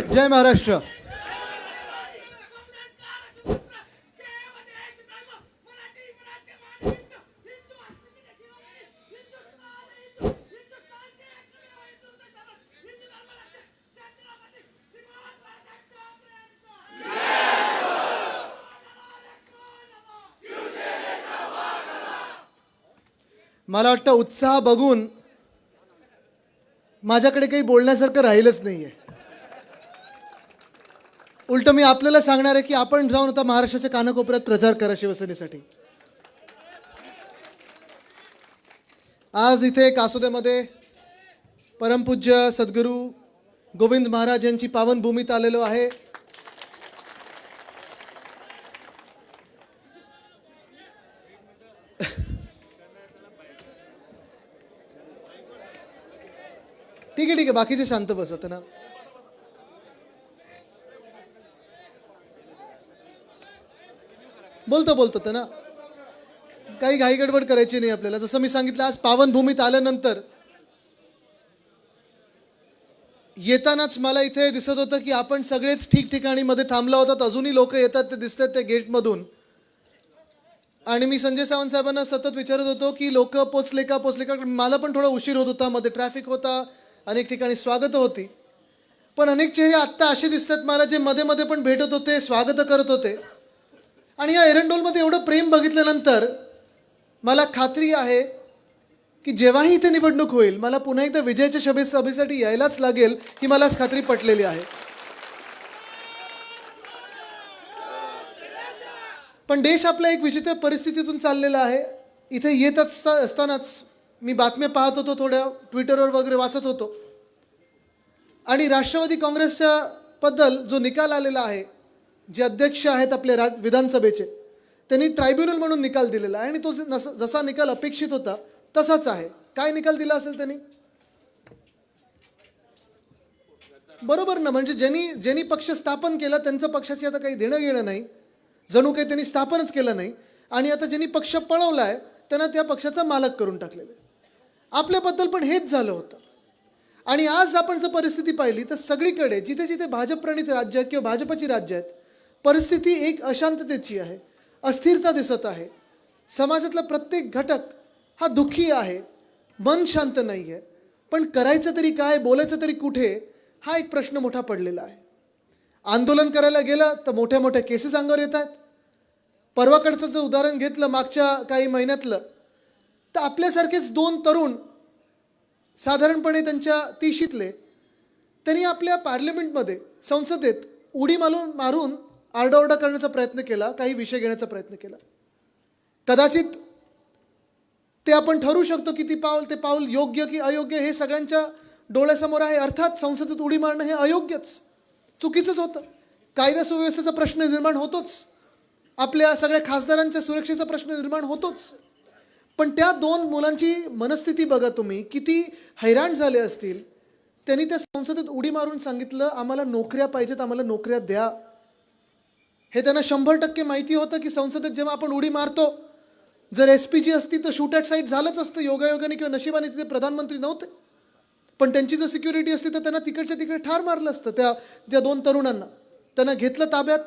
जय महाराष्ट्र. मला वाटतं उत्साह बघून माझ्याकडे काही बोलण्यासारखं राहिलंच नाहीये. उलटं मी आपल्याला सांगणार आहे की आपण जाऊन आता महाराष्ट्राच्या कानाकोपऱ्यात प्रचार करा शिवसेनेसाठी. आज इथे कासोद्यामध्ये परमपूज्य सद्गुरू गोविंद महाराज यांची पावनभूमीत आलेलो आहे. ठीक आहे ठीक आहे. बाकीचे शांत बसत ना बोलतो बोलतो तर ना काही घाई गडबड करायची नाही आपल्याला. जसं मी सांगितलं आज पावनभूमीत आल्यानंतर येतानाच मला इथे दिसत होतं की आपण सगळेच ठिकठिकाणी मध्ये थांबला होतात अजूनही लोक येतात ते दिसतात त्या गेटमधून. आणि मी संजय सावंत साहेबांना सतत विचारत होतो की लोक पोचले का पोचले का? मला पण थोडा उशीर होत होता मध्ये ट्रॅफिक होता अनेक ठिकाणी स्वागत होती. पण अनेक चेहरे आत्ता असे दिसतात मला जे मध्ये मध्ये पण भेटत होते स्वागत करत होते. आणि या एरंडोलमध्ये एवढं प्रेम बघितल्यानंतर मला खात्री आहे की जेव्हाही इथे निवडणूक होईल मला पुन्हा एकदा विजयाच्या सभे सभेसाठी यायलाच लागेल ही मला खात्री पटलेली आहे. पण देश आपल्या एक विचित्र परिस्थितीतून चाललेला आहे. इथे येत असता असतानाच मी बातम्या पाहत होतो थोड्या ट्विटरवर वगैरे वाचत होतो. आणि राष्ट्रवादी काँग्रेसच्या बद्दल जो निकाल आलेला आहे जे अध्यक्ष आहेत आपले राज विधानसभेचे त्यांनी ट्रायब्युनल म्हणून निकाल दिलेला आहे आणि तो जे नस- जसा निकाल अपेक्षित होता तसाच आहे. काय निकाल दिला असेल त्यांनी? बरोबर ना म्हणजे ज्यांनी ज्यांनी पक्ष स्थापन केला त्यांचं पक्षाची आता काही देणं घेणं नाही. जणू काही त्यांनी स्थापनच केलं नाही. आणि आता ज्यांनी पक्ष पळवला आहे त्यांना त्या पक्षाचा मालक करून टाकलेलं आहे. आपल्याबद्दल पण हेच झालं होतं. आणि आज आपण जर परिस्थिती पाहिली तर सगळीकडे जिथे जिथे भाजप प्रणित राज्य आहेत किंवा भाजपची राज्य आहेत परिस्थिती एक अशांततेची आहे अस्थिरता दिसत आहे. समाजातला प्रत्येक घटक हा दुःखी आहे मन शांत नाही आहे पण करायचं तरी काय बोलायचं तरी कुठे हा एक प्रश्न मोठा पडलेला आहे. आंदोलन करायला गेलं तर मोठ्या मोठ्या केसेस अंगावर येत आहेत. परवाकडचं जर उदाहरण घेतलं मागच्या काही महिन्यातलं तर आपल्यासारखेच दोन तरुण साधारणपणे त्यांच्या तिशीतले त्यांनी आपल्या पार्लमेंटमध्ये संसदेत उडी मारून मारून आरडाओरडा करण्याचा प्रयत्न केला काही विषय घेण्याचा प्रयत्न केला. कदाचित ते आपण ठरवू शकतो की ती पाऊल ते पाऊल योग्य की अयोग्य हे सगळ्यांच्या डोळ्यासमोर आहे. अर्थात संसदेत उडी मारणं हे अयोग्यच. चुकीचंच होतं. कायदा सुव्यवस्थेचा प्रश्न निर्माण होतोच. आपल्या सगळ्या खासदारांच्या सुरक्षेचा प्रश्न निर्माण होतोच. पण त्या दोन मुलांची मनस्थिती बघा तुम्ही. किती हैराण झाले असतील. त्यांनी त्या संसदेत उडी मारून सांगितलं आम्हाला नोकऱ्या पाहिजेत आम्हाला नोकऱ्या द्या. हे त्यांना शंभर टक्के माहिती होतं की संसदेत जेव्हा आपण उडी मारतो जर एस पी जी असती तर शूट ॲट साईट झालंच असतं योगायोगाने किंवा नशिबाने तिथे प्रधानमंत्री नव्हते. पण त्यांची जर सिक्युरिटी असती तर त्यांना तिकडच्या तिकडे ठार मारलं असतं त्या त्या दोन तरुणांना. त्यांना घेतलं ताब्यात.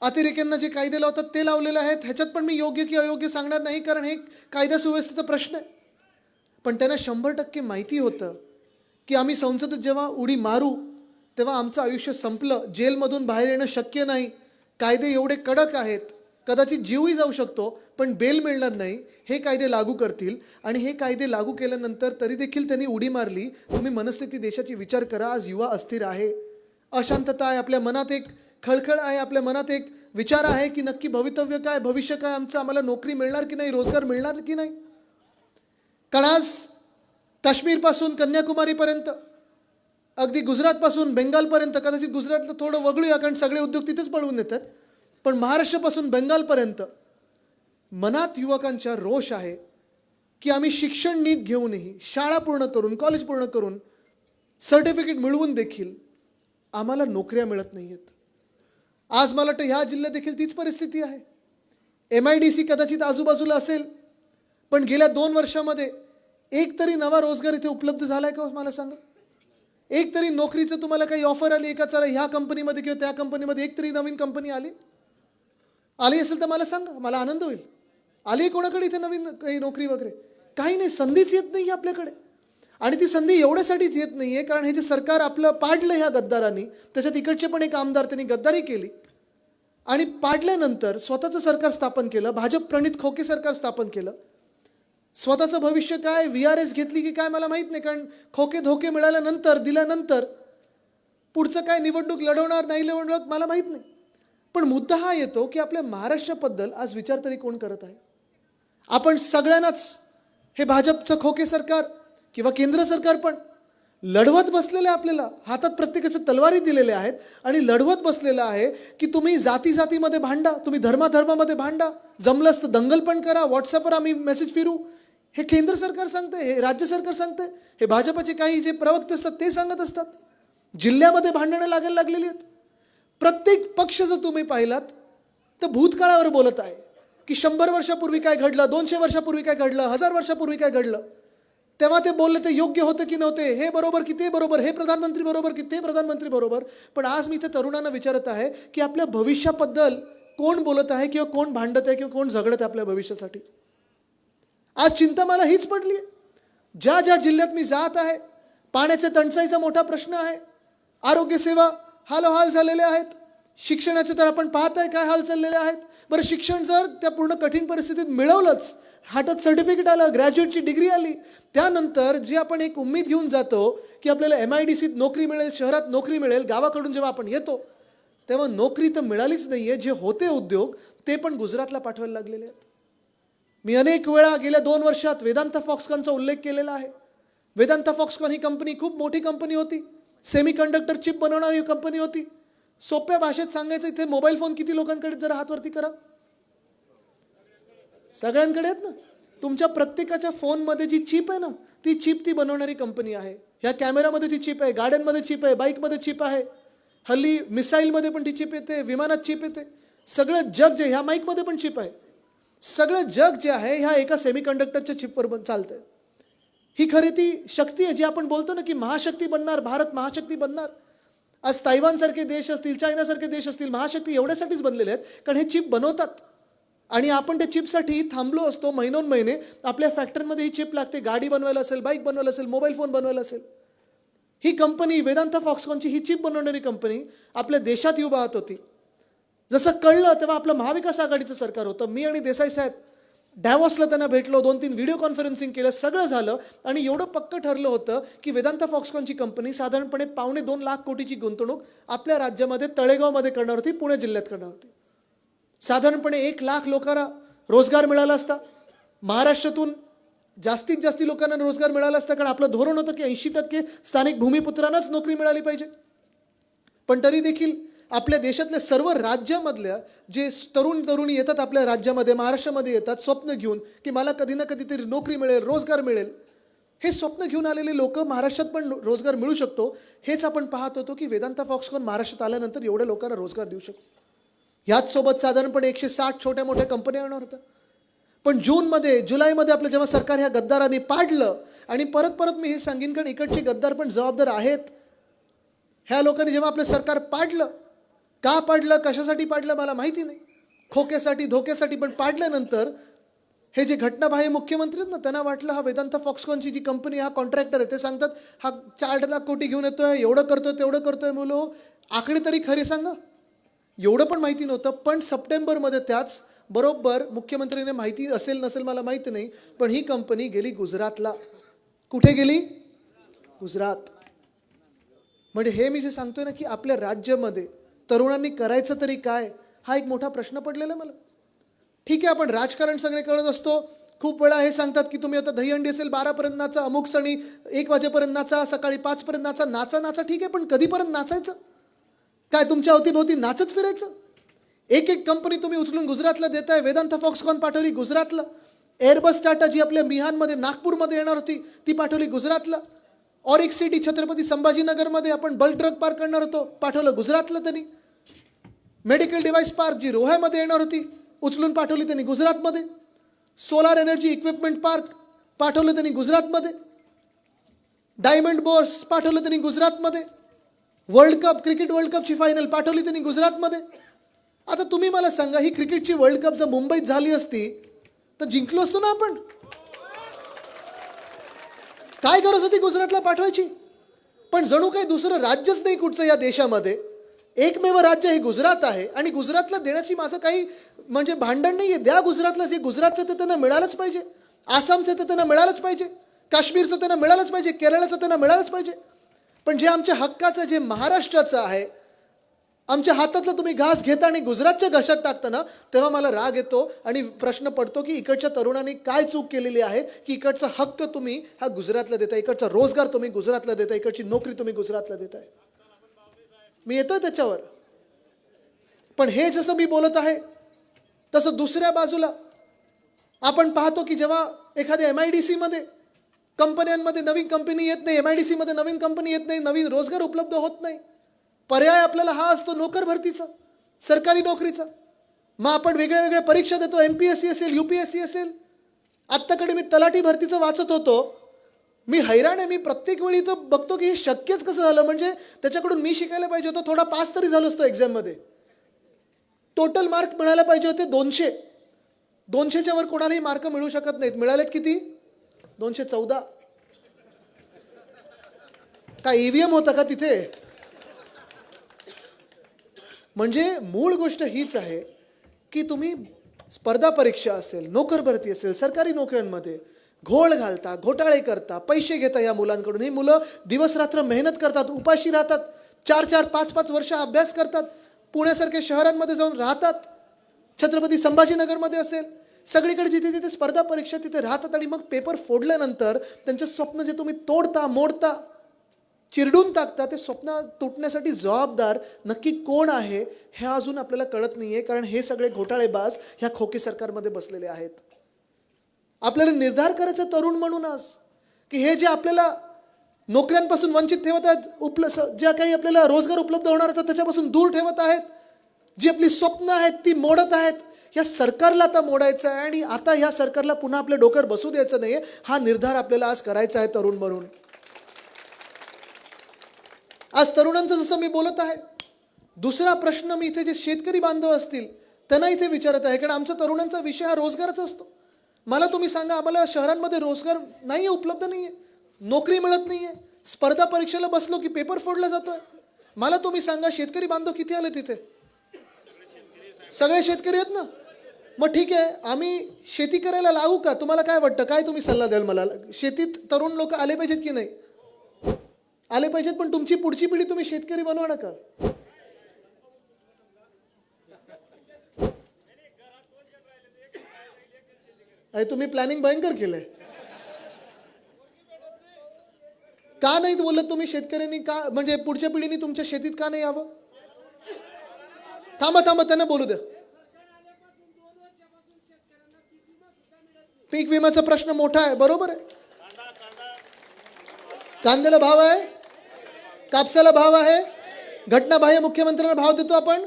अतिरेक्यांना जे कायदे लावतात ते लावलेले आहेत. ह्याच्यात पण मी योग्य की अयोग्य सांगणार नाही कारण हे कायदा सुव्यवस्थेचा प्रश्न आहे. पण त्यांना शंभर टक्के माहिती होतं की आम्ही संसदेत जेव्हा उडी मारू तेव्हा आमचं आयुष्य संपलं. जेलमधून बाहेर येणं शक्य नाही. कायदे एवढे कडक आहेत कदाचित जीवही जाऊ शकतो पण बेल मिळणार नाही हे कायदे लागू करतील. आणि हे कायदे लागू केल्यानंतर तरी देखील त्यांनी उडी मारली. तुम्ही मनस्थिती देशाची विचार करा. आज युवा अस्थिर आहे. अशांतता आहे आपल्या मनात एक खळखळ आहे आपल्या मनात एक विचार आहे की नक्की भवितव्य काय भविष्य काय आमचं आम्हाला नोकरी मिळणार की नाही रोजगार मिळणार की नाही? कारण आज काश्मीरपासून कन्याकुमारीपर्यंत अगदी गुजरातपासून बेंगालपर्यंत कदाचित गुजरातला थोडं वगळूया कारण सगळे उद्योग तिथेच पळवून येतात. पण महाराष्ट्रापासून बेंगालपर्यंत मनात युवकांच्या रोष आहे की आम्ही शिक्षण नीट घेऊनही शाळा पूर्ण करून कॉलेज पूर्ण करून सर्टिफिकेट मिळवून देखील आम्हाला नोकऱ्या मिळत नाही आहेत आज मला वाटतं ह्या जिल्ह्यात देखील तीच परिस्थिती आहे. एम आय डी सी कदाचित आजूबाजूला असेल पण गेल्या दोन वर्षामध्ये एक तरी नवा रोजगार इथे उपलब्ध झाला आहे का हो मला सांगा? एक तरी नोकरीचं तुम्हाला काही ऑफर आली एका का? चला ह्या कंपनीमध्ये किंवा त्या कंपनीमध्ये एक तरी नवीन कंपनी आली. आली असेल तर मला सांगा मला आनंद होईल. आली आहे कोणाकडे इथे नवीन काही नोकरी वगैरे? काही नाही संधीच येत नाही आपल्याकडे. आणि ती संधी एवढ्यासाठीच येत नाही आहे कारण हे जे सरकार आपलं पाडलं ह्या गद्दारांनी त्याच्यात इकडचे पण एक आमदार त्यांनी गद्दारी केली. आणि पाडल्यानंतर स्वतःचं सरकार स्थापन केलं भाजप प्रणित खोके सरकार स्थापन केलं स्वतःचं भविष्य काय? व्ही आर एस घेतली की काय मला माहीत नाही कारण खोके धोके मिळाल्यानंतर दिल्यानंतर पुढचं काय निवडणूक लढवणार नाही लढवणार मला माहीत नाही. पण मुद्दा हा येतो की आपल्या महाराष्ट्राबद्दल आज विचार तरी कोण करत आहे? आपण सगळ्यांनाच हे भाजपचं खोके सरकार किंवा केंद्र सरकार पण लढवत बसलेलं आहे आपल्याला हातात प्रत्येकाच्या तलवारी दिलेल्या आहेत आणि लढवत बसलेलं आहे की तुम्ही जाती जातीमध्ये भांडा तुम्ही धर्माधर्मामध्ये भांडा जमलंच तर दंगल पण करा व्हॉट्सअपवर आम्ही मेसेज फिरू हे केंद्र सरकार सांगते हे राज्य सरकार सांगते हे भाजपचे काही जे प्रवक्ते असतात ते सांगत असतात. जिल्ह्यामध्ये भांडणं लागायला लागलेली आहेत. प्रत्येक पक्ष जर तुम्ही पाहिलात तर भूतकाळावर बोलत आहे की शंभर वर्षापूर्वी काय घडलं दोनशे वर्षापूर्वी काय घडलं हजार वर्षापूर्वी काय घडलं. तेव्हा ते बोलले ते योग्य होतं की नव्हते हे बरोबर की ते बरोबर हे प्रधानमंत्री बरोबर की ते प्रधानमंत्री बरोबर. पण आज मी ते तरुणांना विचारत आहे की आपल्या भविष्याबद्दल कोण बोलत आहे किंवा कोण भांडत आहे किंवा कोण झगडत आहे आपल्या भविष्यासाठी? आज चिंता मला हीच पडली आहे ज्या ज्या जिल्ह्यात मी जात आहे पाण्याच्या टंचाईचा मोठा प्रश्न आहे आरोग्यसेवा हालोहाल झालेल्या आहेत शिक्षणाचे तर आपण पाहत आहे काय हाल चाललेले आहेत. बरं शिक्षण जर त्या पूर्ण कठीण परिस्थितीत मिळवलंच हातात सर्टिफिकेट आलं ग्रॅज्युएटची डिग्री आली त्यानंतर जी आपण एक उम्मीद घेऊन जातो की आपल्याला एम आय डी सीत नोकरी मिळेल शहरात नोकरी मिळेल गावाकडून जेव्हा आपण येतो तेव्हा नोकरी तर मिळालीच नाही आहे जे होते उद्योग ते पण गुजरातला पाठवायला लागलेले आहेत. मी अनेक वेळा गेल्या दोन वर्षात वेदांत फॉक्सकॉनचा उल्लेख केलेला आहे. वेदांत फॉक्सकॉन ही कंपनी खूप मोठी कंपनी होती. सेमी कंडक्टर चिप बनवणारी कंपनी होती. सोप्या भाषेत सांगायचं इथे मोबाईल फोन किती लोकांकडे जरा हातवरती करा. सगळ्यांकडे आहेत ना? तुमच्या प्रत्येकाच्या फोनमध्ये जी चिप आहे ना ती चिप ती बनवणारी कंपनी आहे. ह्या कॅमेरामध्ये ती चिप आहे गाड्यांमध्ये चिप आहे बाईकमध्ये चिप आहे. हल्ली मिसाईलमध्ये पण ती चिप येते विमानात चिप येते. सगळं जग जे ह्या माईकमध्ये पण चिप आहे. सगळं जग जे आहे ह्या एका सेमीकंडक्टरच्या चिपवर बन चालतं ही खरी ती शक्ती आहे जी आपण बोलतो ना की महाशक्ती बनणार भारत महाशक्ती बनणार. आज तायवानसारखे देश असतील चायनासारखे देश असतील महाशक्ती एवढ्यासाठीच बनलेले आहेत कारण हे चिप बनवतात. आणि आपण त्या चिपसाठी थांबलो असतो महिनोन महिने आपल्या फॅक्टरीमध्ये ही चिप लागते गाडी बनवायला असेल बाईक बनवायला असेल मोबाईल फोन बनवायला असेल. ही कंपनी वेदांत फॉक्सकॉनची ही चिप बनवणारी कंपनी आपल्या देशात येऊ पाहत होती. जसं कळलं तेव्हा आपलं महाविकास आघाडीचं सरकार होतं. मी आणि देसाई साहेब डॅवॉसला त्यांना भेटलो दोन तीन व्हिडिओ कॉन्फरन्सिंग केलं सगळं झालं. आणि एवढं पक्क ठरलं होतं की वेदांत फॉक्सकॉनची कंपनी साधारणपणे पावणे दोन लाख कोटीची गुंतवणूक आपल्या राज्यामध्ये तळेगावमध्ये करणार होती पुणे जिल्ह्यात करणार होती. साधारणपणे एक लाख लोकांना रोजगार मिळाला असता. महाराष्ट्रातून जास्तीत जास्त लोकांना रोजगार मिळाला असता कारण आपलं धोरण होतं की ऐंशी टक्के स्थानिक भूमिपुत्रांनाच नोकरी मिळाली पाहिजे. पण तरी देखील आपल्या देशातल्या सर्व राज्यामधल्या जे तरुण तरुणी येतात आपल्या राज्यामध्ये महाराष्ट्रामध्ये येतात स्वप्न घेऊन की मला कधी ना कधीतरी नोकरी मिळेल रोजगार मिळेल. हे स्वप्न घेऊन आलेले लोक महाराष्ट्रात पण रोजगार मिळू शकतो. हेच आपण पाहत होतो की वेदांत फॉक्सकॉन महाराष्ट्रात आल्यानंतर एवढ्या लोकांना रोजगार देऊ शकतो. ह्याच सोबत साधारणपणे एकशे साठ छोट्या मोठ्या कंपन्या येणार होत्या. पण जूनमध्ये जुलैमध्ये आपलं जेव्हा सरकार ह्या गद्दारांनी पाडलं आणि परत परत मी हे सांगेन कारण इकडचे गद्दार पण जबाबदार आहेत. ह्या लोकांनी जेव्हा आपलं सरकार पाडलं का पाडलं? कशासाठी पाडलं? मला माहिती नाही. खोक्यासाठी धोक्यासाठी पण पाडल्यानंतर हे जे घटनाबाह्य मुख्यमंत्री आहेत ना त्यांना वाटलं हा वेदांत फॉक्सकॉनची जी कंपनी हा कॉन्ट्रॅक्टर आहे ते सांगतात हा चार लाख कोटी घेऊन येतोय एवढं करतोय तेवढं करतोय मुलं. आकडे तरी खरे सांगा. एवढं पण माहिती नव्हतं पण सप्टेंबरमध्ये त्याच बरोबर मुख्यमंत्र्याने माहिती असेल नसेल मला माहिती नाही पण ही कंपनी गेली गुजरातला. कुठे गेली? गुजरात. म्हणजे हे मी जे सांगतोय ना की आपल्या राज्यामध्ये तरुणांनी करायचं तरी काय? हा एक मोठा प्रश्न पडलेला मला. ठीक आहे आपण राजकारण सगळे करत असतो. खूप वेळा हे सांगतात की तुम्ही आता दहीहंडी असेल बारापर्यंत नाचा अमुक सणी एक वाजेपर्यंत नाचा सकाळी पाचपर्यंत नाचा नाचा नाचा ठीक आहे पण कधीपर्यंत नाचायचं? काय तुमच्या अवतीभोवती नाचत फिरायचं? एक एक कंपनी तुम्ही उचलून गुजरातला देताय वेदांत फॉक्सकॉन पाठवली गुजरातला. एअरबस टाटा जी आपल्या मिहानमध्ये नागपूरमध्ये येणार होती ती पाठवली गुजरातला. ऑरिक सिटी छत्रपती संभाजीनगरमध्ये आपण बल्क ड्रग पार्क करणार होतो. पाठवलं गुजरातला त्यांनी. मेडिकल डिव्हाइस पार्क जी रोह्यामध्ये येणार होती उचलून पाठवली त्यांनी गुजरातमध्ये. सोलार एनर्जी इक्विपमेंट पार्क पाठवलं त्यांनी गुजरातमध्ये. डायमंड बोर्स पाठवलं त्यांनी गुजरातमध्ये. वर्ल्ड कप क्रिकेट वर्ल्ड कपची फायनल पाठवली त्यांनी गुजरातमध्ये. आता तुम्ही मला सांगा ही क्रिकेटची वर्ल्ड कप जर मुंबईत झाली असती तर जिंकलो असतो ना आपण? काय गरज होती गुजरातला पाठवायची? पण जणू काही दुसरं राज्यच नाही कुठचं या देशामध्ये. एकमेव राज्य हे गुजरात आहे आणि गुजरातला देण्याची माझं काही म्हणजे भांडण नाही आहे द्या गुजरातला जे गुजरातचं ते त्यांना मिळालंच पाहिजे. आसामचं ते त्यांना मिळालंच पाहिजे. काश्मीरचं त्यांना मिळालंच पाहिजे. केरळचं त्यांना मिळालंच पाहिजे. पण जे आमच्या हक्काचं जे महाराष्ट्राचं आहे आमच्या हातातला तुम्ही घास घेता आणि गुजरातच्या घशात टाकता ना तेव्हा मला राग येतो आणि प्रश्न पडतो की इकडच्या तरुणांनी काय चूक केलेली आहे की इकडचा हक्क तुम्ही हा गुजरातला देता इकडचा रोजगार तुम्ही गुजरातला देता इकडची नोकरी तुम्ही गुजरातला देताय. मी येतोय त्याच्यावर. पण हे जसं मी बोलत आहे तसं दुसऱ्या बाजूला आपण पाहतो की जेव्हा एखाद्या एम आय डी सीमध्ये कंपन्यांमध्ये नवीन कंपनी येत नाही एम आय डी सीमध्ये नवीन कंपनी येत नाही नवीन रोजगार उपलब्ध होत नाही. पर्याय आपल्याला हा असतो नोकर भरतीचा सरकारी नोकरीचा. मग आपण वेगळ्या वेगळ्या परीक्षा देतो एम पी एस सी असेल यू पी एस सी असेल. आत्ताकडे मी तलाठी भरतीचं वाचत होतो. मी हैराण आहे मी प्रत्येक वेळी तर बघतो की हे शक्यच कसं झालं? म्हणजे त्याच्याकडून मी शिकायला पाहिजे होतं थोडा पास तरी झालो असतो एक्झाममध्ये. टोटल मार्क मिळायला पाहिजे होते दोनशे. दोनशेच्या वर कोणालाही मार्क मिळू शकत नाहीत. मिळालेत किती? दोनशे चौदा. काय ईव्हीएम होता का तिथे? म्हणजे मूळ गोष्ट हीच आहे की तुम्ही स्पर्धा परीक्षा असेल नोकर भरती असेल सरकारी नोकऱ्यांमध्ये घोळ घालता घोटाळे करता पैसे घेता या मुलांकडून. ही मुलं दिवसरात्र मेहनत करतात उपाशी राहतात चार चार पाच पाच वर्ष अभ्यास करतात पुण्यासारख्या शहरांमध्ये जाऊन राहतात. छत्रपती संभाजीनगरमध्ये असेल. सगळीकडे जिथे जिथे स्पर्धा परीक्षा तिथे राहतात आणि मग पेपर फोडल्यानंतर त्यांचं स्वप्न जे तुम्ही तोडता मोडता चिरडून टाकता ते स्वप्न तुटण्यासाठी जबाबदार नक्की कोण आहे हे अजून आपल्याला कळत नाहीये कारण हे सगळे घोटाळेबाज ह्या खोके सरकारमध्ये बसलेले आहेत. आपल्याला निर्धार करायचा तरुण म्हणूनच की हे जे आपल्याला नोकऱ्यांपासून वंचित ठेवत आहेत उपल ज्या काही आपल्याला रोजगार उपलब्ध होणार आहेत त्याच्यापासून दूर ठेवत आहेत जी आपली स्वप्न आहेत ती मोडत आहेत या सरकारला आता मोडायचं आहे आणि आता ह्या सरकारला पुन्हा आपल्या डोक्यावर बसू द्यायचं नाही हा निर्धार आपल्याला आज करायचा आहे तरुण म्हणून. आज तरुणांचं जसं मी बोलत आहे दुसरा प्रश्न मी इथे जे शेतकरी बांधव असतील त्यांना इथे विचारत आहे कारण आमचा तरुणांचा विषय हा रोजगाराचा असतो. मला तुम्ही सांगा आम्हाला शहरांमध्ये रोजगार नाही आहे उपलब्ध नाही आहे नोकरी मिळत नाही आहे स्पर्धा परीक्षेला बसलो की पेपर फोडला आहे मला तुम्ही सांगा शेतकरी बांधव किती आले तिथे? सगळे शेतकरी आहेत ना? मग ठीक आहे आम्ही शेती करायला लागू का? तुम्हाला काय वाटतं? काय तुम्ही सल्ला द्याल मला? शेतीत तरुण लोक आले पाहिजेत की नाही? आले पाहिजेत पण तुमची पुढची पिढी तुम्ही शेतकरी बनवा नका. अरे तुम्ही प्लॅनिंग भयंकर केलंय. का नाही बोलत तुम्ही शेतकऱ्यांनी? का म्हणजे पुढच्या पिढीने तुमच्या शेतीत का नाही यावं? थांबा थांबा त्यांना बोलू द्या. पीक विम्याचा प्रश्न मोठा आहे बरोबर आहे. कांद्याला भाव आहे? कापसाला भाव आहे? घटनाबाह्य मुख्यमंत्र्यांना भाव देतो आपण?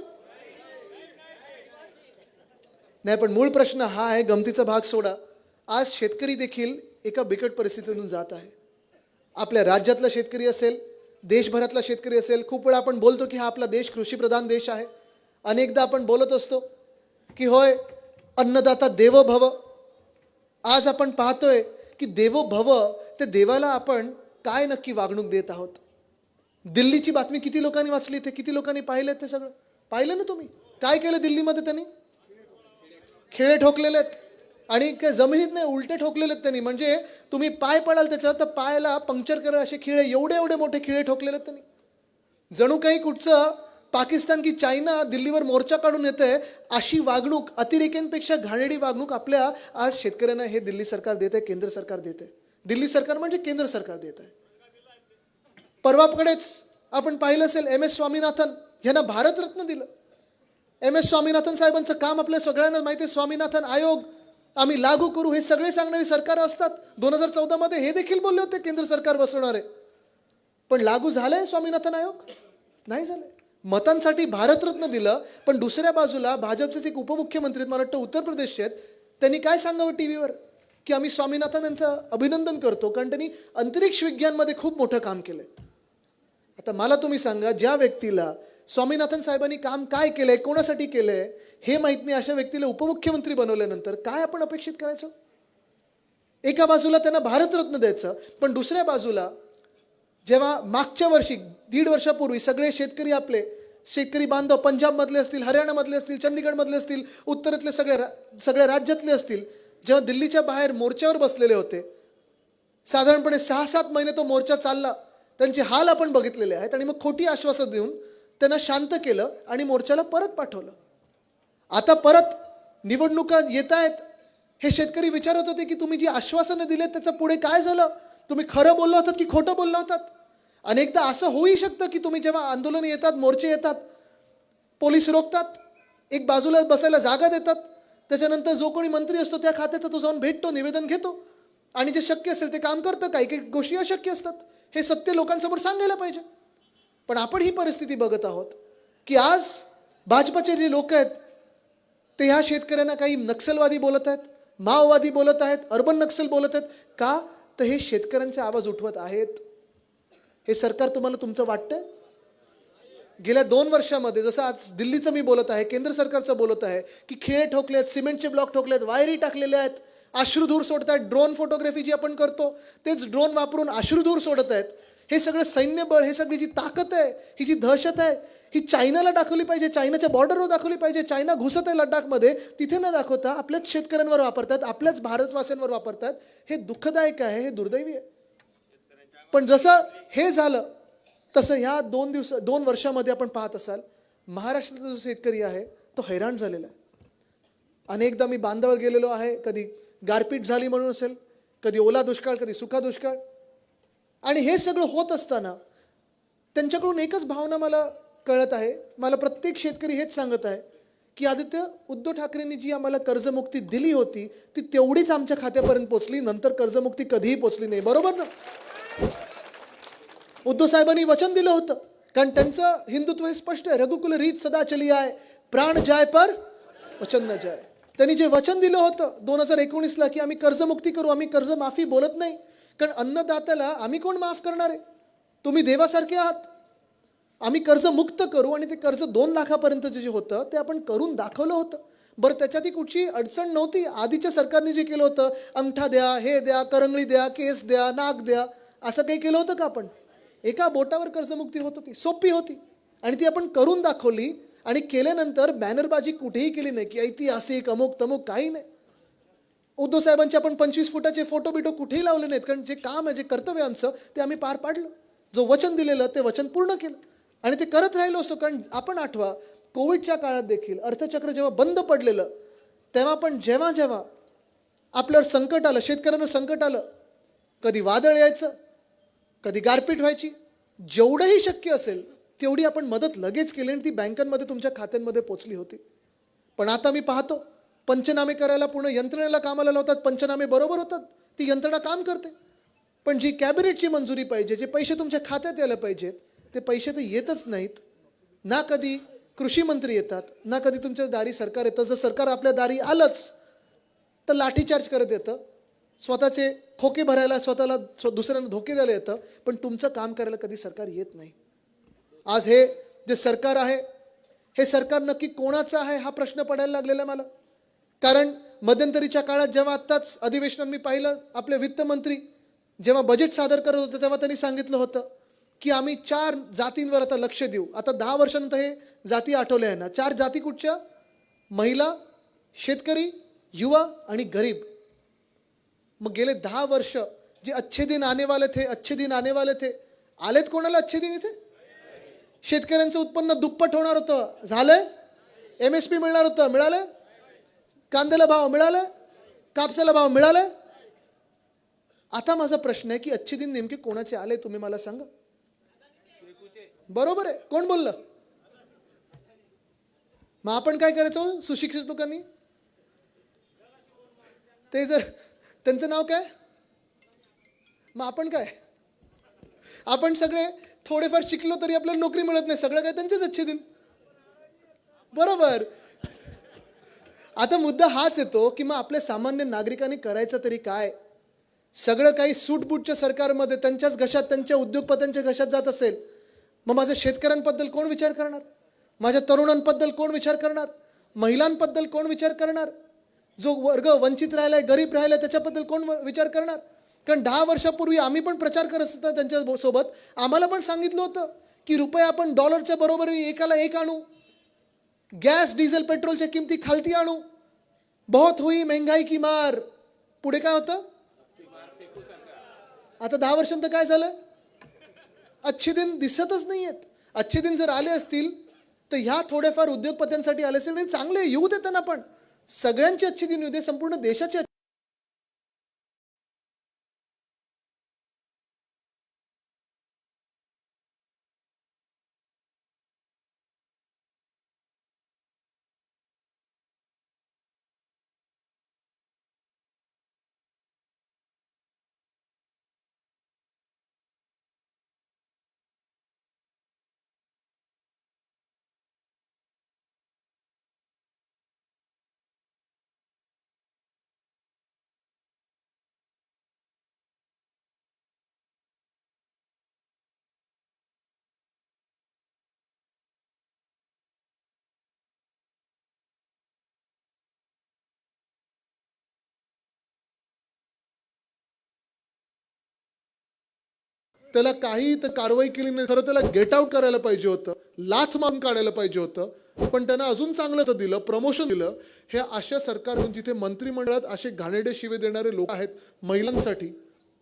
नाही पण मूळ प्रश्न हा आहे गमतीचा भाग सोडा. आज शेतकरी देखील एका बिकट परिस्थितीतून जात आहे. आपल्या राज्यातला शेतकरी असेल देशभरातला शेतकरी असेल खूप वेळा आपण बोलतो की हा आपला देश कृषीप्रधान देश आहे. अनेकदा आपण बोलत असतो की होय अन्नदाता देवो भव आज आपण पाहतोय की देवो भव ते देवाला आपण काय नक्की वागणूक देत आहोत? दिल्लीची बातमी किती लोकांनी वाचली ते किती लोकांनी पाहिलं ते सगळं? पाहिलं ना तुम्ही? काय केलं दिल्लीमध्ये त्यांनी? खिळे ठोकलेले आहेत. आणि काय जमिनीत नाही उलटे ठोकलेले आहेत त्यांनी. म्हणजे तुम्ही पाय पडाल त्याच्यावर तर पायाला पंक्चर करेल असे खिळे एवढे एवढे मोठे खिळे ठोकलेले आहेत त्यांनी. जणू काही कुठचं पाकिस्तान की चायना दिल्लीवर मोर्चा काढून येते अशी वागणूक अतिरेक्यांपेक्षा घाणेरडी वागणूक आपल्या आज शेतकऱ्यांना हे दिल्ली सरकार देत आहे केंद्र सरकार देत आहे दिल्ली सरकार म्हणजे केंद्र सरकार देत आहे परवापकडेच आपण पाहिलं असेल एम एस स्वामीनाथन. यांना भारतरत्न दिलं. एम एस स्वामीनाथन साहेबांचं काम आपल्या सगळ्यांना माहिती आहे. स्वामीनाथन आयोग आम्ही लागू करू हे सगळे सांगणारी सरकार असतात. दोन हजार चौदामध्ये हे देखील बोलले होते केंद्र सरकार बसवणारे. पण लागू झालंय स्वामीनाथन आयोग? नाही झालंय. मतांसाठी भारतरत्न दिलं पण दुसऱ्या बाजूला भाजपचेच एक उपमुख्यमंत्री मला वाटतं उत्तर प्रदेशचे आहेत. त्यांनी काय सांगावं टी व्हीवर की आम्ही स्वामीनाथन यांचं अभिनंदन करतो कारण त्यांनी अंतरिक्ष विज्ञानमध्ये खूप मोठं काम केलंय. आता मला तुम्ही सांगा ज्या व्यक्तीला स्वामीनाथन साहेबांनी काम काय केलंय कोणासाठी केलंय हे माहीत नाही अशा व्यक्तीला उपमुख्यमंत्री बनवल्यानंतर काय आपण अपेक्षित करायचं? एका बाजूला त्यांना भारतरत्न द्यायचं पण दुसऱ्या बाजूला जेव्हा मागच्या वर्षी दीड वर्षापूर्वी सगळे शेतकरी आपले शेतकरी बांधव पंजाबमधले असतील हरियाणामधले असतील चंदीगडमधले असतील उत्तरेतले सगळे रा सगळ्या राज्यातले असतील जेव्हा दिल्लीच्या बाहेर मोर्चावर बसलेले होते साधारणपणे सहा सात महिने तो मोर्चा चालला त्यांचे हाल आपण बघितलेले आहेत आणि मग खोटी आश्वासन देऊन त्यांना शांत केलं आणि मोर्चाला परत पाठवलं. आता परत निवडणुका येत आहेत. हे शेतकरी विचारत होते की तुम्ही जी आश्वासनं दिलेत त्याचं पुढे काय झालं? तुम्ही खरं बोलला होतात की खोटं बोलला होतात? अनेकदा असं होऊही शकतं की तुम्ही जेव्हा आंदोलन येतात मोर्चे येतात पोलीस रोखतात एक बाजूला बसायला जागा देतात त्याच्यानंतर जो कोणी मंत्री असतो त्या खात्याचा तो जाऊन भेटतो निवेदन घेतो. आणि जे शक्य असेल ते काम करतं. काही काही गोष्टी अशक्य असतात. हे सत्य लोकांसमोर सांगायला पाहिजे. पण आपण ही परिस्थिती बघत आहोत की आज भाजपचे जे लोक आहेत ते ह्या शेतकऱ्यांना काही नक्षलवादी बोलत आहेत माओवादी बोलत आहेत अर्बन नक्षल बोलत आहेत. का? तर हे शेतकऱ्यांचे आवाज उठवत आहेत. हे सरकार तुम्हाला तुमचं वाटतंय? गेल्या दोन वर्षामध्ये जसं आज दिल्लीचं मी बोलत आहे केंद्र सरकारचं बोलत आहे की खेळ ठोकले आहेत सिमेंटचे ब्लॉक ठोकले आहेत वायरी टाकलेले आहेत. अश्रुधूर सोडत आहेत. ड्रोन फोटोग्राफी जी आपण करतो तेच ड्रोन वापरून अश्रुधूर सोडत आहेत. हे सगळं सैन्यबळ हे सगळी जी ताकद आहे ही जी दहशत आहे ही चायनाला दाखवली पाहिजे चायनाच्या बॉर्डरवर दाखवली पाहिजे. चायना घुसत आहे लडाखमध्ये. तिथे न दाखवता आपल्याच शेतकऱ्यांवर वापरतात आपल्याच भारतवासियांवर वापरतात. हे दुःखदायक आहे हे दुर्दैवी आहे. पण जसं हे झालं तसं ह्या दोन दिवस दोन वर्षामध्ये आपण पाहत असाल महाराष्ट्रातला जो शेतकरी आहे तो हैराण झालेला आहे. अनेकदा मी बांधावर गेलेलो आहे कधी गारपीट झाली म्हणून असेल कधी ओला दुष्काळ कधी सुका दुष्काळ. आणि हे सगळं होत असताना त्यांच्याकडून एकच भावना मला कळत आहे मला प्रत्येक शेतकरी हेच सांगत आहे की आदित्य उद्धव ठाकरेंनी जी आम्हाला कर्जमुक्ती दिली होती ती तेवढीच आमच्या खात्यापर्यंत पोचली नंतर कर्जमुक्ती कधीही पोचली नाही बरोबर ना? उद्धव साहेबांनी वचन दिलं होतं कारण त्यांचं हिंदुत्व हे स्पष्ट आहे रघुकुल रीत सदा चली आहे प्राण जाय पर वचन न जाय. त्यांनी जे वचन दिलं होतं दोन हजार एकोणीसला की आम्ही कर्जमुक्ती करू आम्ही कर्जमाफी बोलत नाही. कारण अन्नदात्याला आम्ही कोण माफ करणार आहे? तुम्ही देवासारखे आहात. आम्ही कर्ज मुक्त करू आणि ते कर्ज दोन लाखापर्यंतचं जे होतं ते आपण करून दाखवलं होतं. बरं त्याच्यातही कुठची अडचण नव्हती? आधीच्या सरकारने जे केलं होतं अंगठा द्या हे द्या करंगळी द्या केस द्या नाक द्या असं काही केलं होतं का आपण? एका बोटावर कर्जमुक्ती होत होती सोपी होती. आणि ती आपण करून दाखवली आणि केल्यानंतर बॅनरबाजी कुठेही केली नाही की ऐतिहासिक अमुक तमुक काही नाही. उद्धव साहेबांचे आपण पंचवीस फुटाचे फोटो बिटो कुठेही लावले नाहीत कारण जे काम आहे जे कर्तव्य आमचं ते आम्ही पार पाडलं. जो वचन दिलेलं ते वचन पूर्ण केलं. आणि ते करत राहिलो असतो कारण आपण आठवा कोविडच्या काळात देखील अर्थचक्र जेव्हा बंद पडलेलं तेव्हा पण जेव्हा जेव्हा आपल्यावर संकट आलं शेतकऱ्यांना संकट आलं कधी वादळ यायचं कधी गारपीट व्हायची जेवढंही शक्य असेल तेवढी आपण मदत लगेच केली आणि ती बँकांमध्ये तुमच्या खात्यांमध्ये पोचली होती. पण आता मी पाहतो पंचनामे करायला पूर्ण यंत्रणेला कामाला लावतात पंचनामे बरोबर होतात ती यंत्रणा काम करते. पण जी कॅबिनेटची मंजुरी पाहिजे जे पैसे तुमच्या खात्यात यायला पाहिजेत ते पैसे तर येतच नाहीत. ना कधी कृषी मंत्री येतात ना कधी तुमच्या दारी सरकार येतं. जर सरकार आपल्या दारी आलंच तर लाठीचार्ज करत येतं. स्वतःचे खोके भरायला स्वतःला स्व दुसऱ्यांना धोके द्यायला येतं पण तुमचं काम करायला कधी सरकार येत नाही. आज हे जे सरकार आहे हे सरकार नक्की कोणाचं आहे हा प्रश्न पडायला लागलेला आहे मला. कारण मध्यंतरीच्या काळात जेव्हा आत्ताच अधिवेशनात मी पाहिलं आपले वित्तमंत्री जेव्हा बजेट सादर करत होते तेव्हा त्यांनी सांगितलं होतं की आम्ही चार जातींवर आता लक्ष देऊ. आता दहा वर्षानंतर हे जाती आठवल्या आहे ना. चार जाती कुठच्या? महिला शेतकरी युवा आणि गरीब. मग गेले दहा वर्ष जे अच्छे दिन आने वाले थे अच्छे दिन आने वाले थे आलेत कोणाला अच्छे दिन इथे? शेतकऱ्यांचं उत्पन्न दुप्पट होणार होतं. झालंय? एम एस पी मिळणार होतं. मिळालं? कांद्याला भाव मिळालं? कापसाला भाव मिळालं? आता माझा प्रश्न आहे की अच्छे दिन नेमके कोणाचे आले तुम्ही मला सांगा. बरोबर आहे. कोण बोललं? मग आपण काय करायचं हो? सुशिक्षित लोकांनी? ते जर त्यांचं नाव काय? मग आपण काय? आपण सगळे थोडेफार शिकलो तरी आपल्याला नोकरी मिळत नाही. सगळं काय त्यांचेच अच्छे दिन. बरोबर. आता मुद्दा हाच येतो की मग आपल्या सामान्य नागरिकांनी करायचं तरी काय? सगळं काही सूटबूटच्या सरकारमध्ये त्यांच्याच घशात त्यांच्या उद्योगपत्यांच्या घशात जात असेल. मग माझ्या शेतकऱ्यांबद्दल कोण विचार करणार? माझ्या तरुणांबद्दल कोण विचार करणार? महिलांबद्दल कोण विचार करणार? जो वर्ग वंचित राहिलाय गरीब राहिलाय त्याच्याबद्दल कोण व- विचार करणार? कारण दहा वर्षापूर्वी आम्ही पण प्रचार करत होतो त्यांच्यासोबत आम्हाला पण सांगितलं होतं की रुपये आपण डॉलरच्या बरोबरी एकाला एक आणू. गॅस डिझेल पेट्रोलच्या किमती खालती आणू. बहुत होई महंगाई की मार. पुढे काय होतं? आता दहा वर्षांत काय झालं? अच्छे दिन दिसतच नाही आहेत अच्छे दिन जर आले असतील तर ह्या थोड्याफार उद्योगपत्यांसाठी आले असेल चांगले येऊ दे त्यांना पण. सगळ्यांचे अच्छे दिन येऊ दे संपूर्ण देशाचे त्याला काही तर कारवाई केली नाही. खरं त्याला गेट आउट करायला पाहिजे होतं. लाथ मारून काढायला पाहिजे होतं. पण त्यांना अजून चांगलं तर दिलं प्रमोशन दिलं. हे अशा सरकार जिथे मंत्रिमंडळात असे घाणेडे शिवे देणारे लोक आहेत महिलांसाठी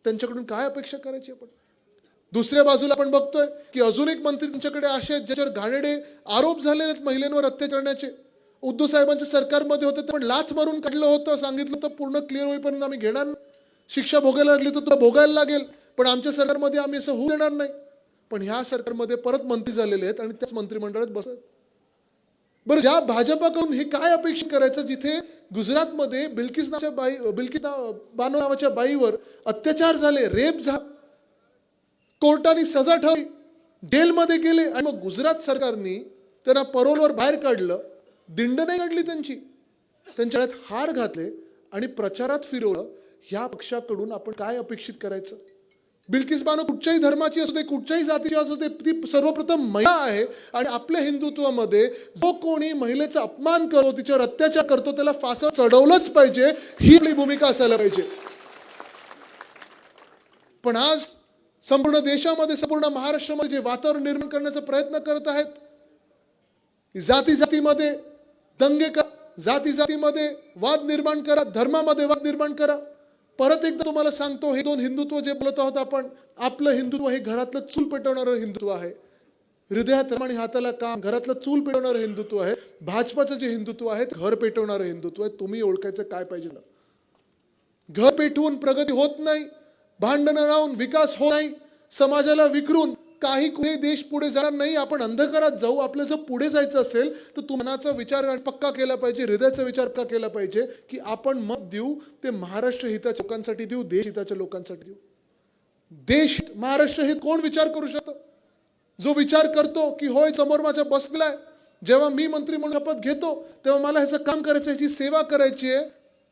त्यांच्याकडून काय अपेक्षा करायची आपण? दुसऱ्या बाजूला आपण बघतोय की अजून एक मंत्री त्यांच्याकडे असे आहेत ज्याच्यावर घाणेडे आरोप झालेले आहेत महिलांवर अत्याचारण्याचे उद्धव साहेबांच्या सरकारमध्ये होते पण लाथ मारून काढलं होतं सांगितलं तर पूर्ण क्लिअर होईपर्यंत आम्ही घेणार शिक्षा भोगायला लागली तर तुला भोगायला लागेल. पण आमच्या सरकारमध्ये आम्ही असं होऊ देणार नाही. पण ह्या सरकारमध्ये परत मंत्री झालेले आहेत आणि त्याच मंत्रिमंडळात बसत बरं ज्या भाजपाकडून हे काय अपेक्षा करायचं जिथे गुजरातमध्ये बिल्किस नावाच्या बाई बिल्किस नाव- बानो नावाच्या बाईवर अत्याचार झाले रेप झाला कोर्टाने सजा ठरली डेलमध्ये गेले आणि मग गुजरात सरकारने त्यांना परोलवर बाहेर काढलं दिंड नाही काढली त्यांची. त्यांच्या गळ्यात हार घातले आणि प्रचारात फिरवलं ह्या पक्षाकडून आपण काय अपेक्षित करायचं? बिल्किस बानो कुठच्याही धर्माची असू दे कुठच्याही जातीची असू दे ती सर्वप्रथम महिला आहे आणि आपल्या हिंदुत्वामध्ये जो कोणी महिलेचा अपमान करतो तिच्यावर अत्याचार करतो त्याला फासं चढवलंच पाहिजे ही आपली भूमिका असायला पाहिजे. पण आज संपूर्ण देशामध्ये संपूर्ण महाराष्ट्रामध्ये जे वातावरण निर्माण करण्याचा प्रयत्न करत आहेत जाती जातीमध्ये दंगे करा जाती जातीमध्ये वाद निर्माण करा धर्मामध्ये वाद निर्माण करा. परत एकदा तुम्हाला सांगतो हे दोन हिंदुत्व जे बोलत आहोत आपण आपलं हिंदुत्व हे घरातलं चूल पेटवणारं हिंदुत्व आहे. हृदयात आणि हाताला काम घरातलं चूल पेटवणारं हिंदुत्व आहे. भाजपाचं जे हिंदुत्व आहे घर पेटवणारं हिंदुत्व आहे. तुम्ही ओळखायचं काय पाहिजे? ना घर पेटवून प्रगती होत नाही भांडणं राहून विकास होत नाही समाजाला विकरून काही कुठे देश पुढे जाणार नाही आपण अंधकारात जाऊ आपलं जर पुढे जायचं असेल तर तू मनाचा विचार पक्का केला पाहिजे हृदयाचा विचार पक्का केला पाहिजे की आपण मत देऊ ते महाराष्ट्र हिताच्या लोकांसाठी देऊ देश हिताच्या लोकांसाठी देऊ. देश महाराष्ट्र हित कोण विचार करू शकतो? जो विचार करतो की होय समोर माझ्या बसलाय जेव्हा मी मंत्री म्हणून शपथ घेतो तेव्हा मला ह्याचं काम करायचं ह्याची सेवा करायची आहे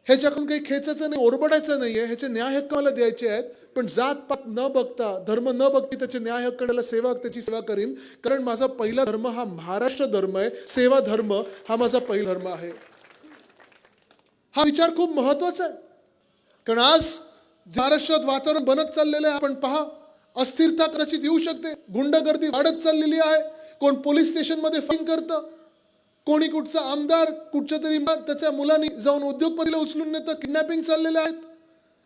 ह्याच्याकडून काही खेचायचं नाही ओरबडायचं नाहीये. ह्याचे न्याय हक्क मला द्यायचे आहेत. पण जात पात न बघता धर्म न बघता त्याचे न्याय हक्क सेवा त्याची सेवा करीन. कारण माझा पहिला धर्म हा महाराष्ट्र धर्म आहे. सेवा धर्म हा माझा पहिला धर्म आहे. हा विचार खूप महत्त्वाचा आहे. कारण आज महाराष्ट्रात वातावरण बनत चाललेलं आहे. आपण पहा अस्थिरता कदाचित येऊ शकते. गुंडगर्दी वाढत चाललेली आहे. कोण पोलीस स्टेशनमध्ये फाईन करतं? कोणी कुठचा आमदार कुठच्या तरी त्याच्या मुलांनी जाऊन उद्योगपतीला उचलून नेतं किडनॅपिंग चाललेले आहेत.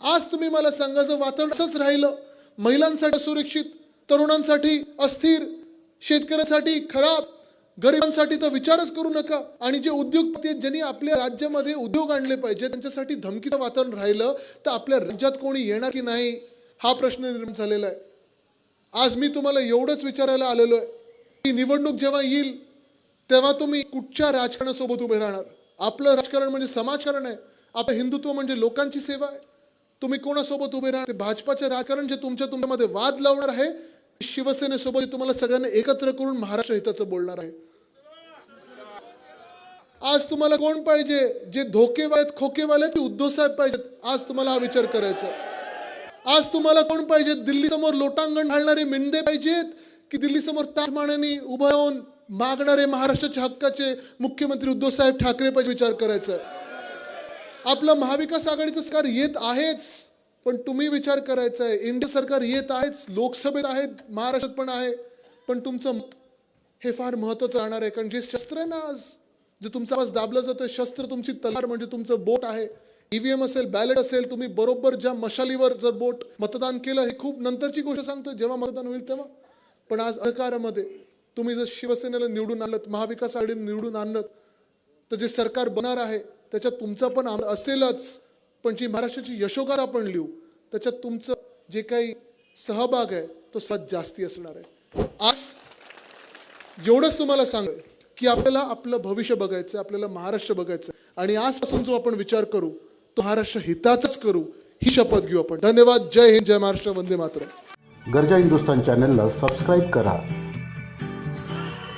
आज तुम्ही मला सांगा वातावरण असंच राहिलं महिलांसाठी सुरक्षित तरुणांसाठी अस्थिर शेतकऱ्यांसाठी खराब गरिबांसाठी तर विचारच करू नका. आणि जे उद्योगपती आहेत, ज्यांनी आपल्या राज्यामध्ये उद्योग आणले पाहिजे त्यांच्यासाठी धमकीचं वातावरण राहिलं तर आपल्या राज्यात कोणी येणार की नाही हा प्रश्न निर्माण झालेला आहे. आज मी तुम्हाला एवढंच विचारायला आलेलो आहे. की निवडणूक जेव्हा येईल तेव्हा तुम्ही कुठच्या राजकारणासोबत उभे राहणार? आपलं राजकारण म्हणजे समाजकारण आहे. आपलं हिंदुत्व म्हणजे लोकांची सेवा आहे. तुम्ही कोणासोबत उभे राहणार? भाजपाचे राजकारण जे तुमच्या तुमच्यामध्ये वाद लावणार आहे शिवसेनेसोबत तुम्हाला सगळ्यांना एकत्र करून महाराष्ट्र हिताचं बोलणार आहे. आज तुम्हाला कोण पाहिजे? जे धोकेवाले आहेत खोकेवाले ते उद्धव साहेब पाहिजेत? आज तुम्हाला हा विचार करायचा आज तुम्हाला कोण पाहिजे? दिल्ली समोर लोटांगण घालणारे मिंदे पाहिजेत की दिल्ली समोर ताटमानाने उभं राहून मागणारे महाराष्ट्राच्या हक्काचे मुख्यमंत्री उद्धव साहेब ठाकरे पाहिजे विचार करायचा. आपलं महाविकास आघाडीचं सरकार येत आहेच पण तुम्ही विचार करायचा आहे इंडिया सरकार येत आहेच लोकसभेत आहेत महाराष्ट्रात पण आहे पण तुमचं मत हे फार महत्वाचं राहणार आहे. कारण जे शस्त्र आहे ना आज जे तुमचा आवाज दाबला जातं शस्त्र तुमची तलवार म्हणजे तुमचं बोट आहे. ईव्हीएम असेल बॅलेट असेल तुम्ही बरोबर ज्या मशालीवर जर बोट मतदान केलं हे खूप नंतरची गोष्ट सांगतोय जेव्हा मतदान होईल तेव्हा. पण आज अधिकारामध्ये तुम्ही जर शिवसेनेला निवडून आणलं महाविकास आघाडीने निवडून आणलं तर जे सरकार बनणार आहे त्याच्यात तुमचा पण आम- असेलच. पण जी महाराष्ट्राची यशोगाथा आपण लिहू त्याच्यात तुमचं जे काही सहभाग आहे तो सत जास्ती असणार आहे. आज एवढंच तुम्हाला सांग की आपल्याला आपलं भविष्य बघायचं आपल्याला महाराष्ट्र बघायचं आणि आजपासून जो आपण विचार करू तो महाराष्ट्र हिताचाच करू ही शपथ घेऊ आपण. धन्यवाद. जय हिंद जय महाराष्ट्र. वंदे मात्र गरजा हिंदुस्तान चॅनलला सबस्क्राईब करा.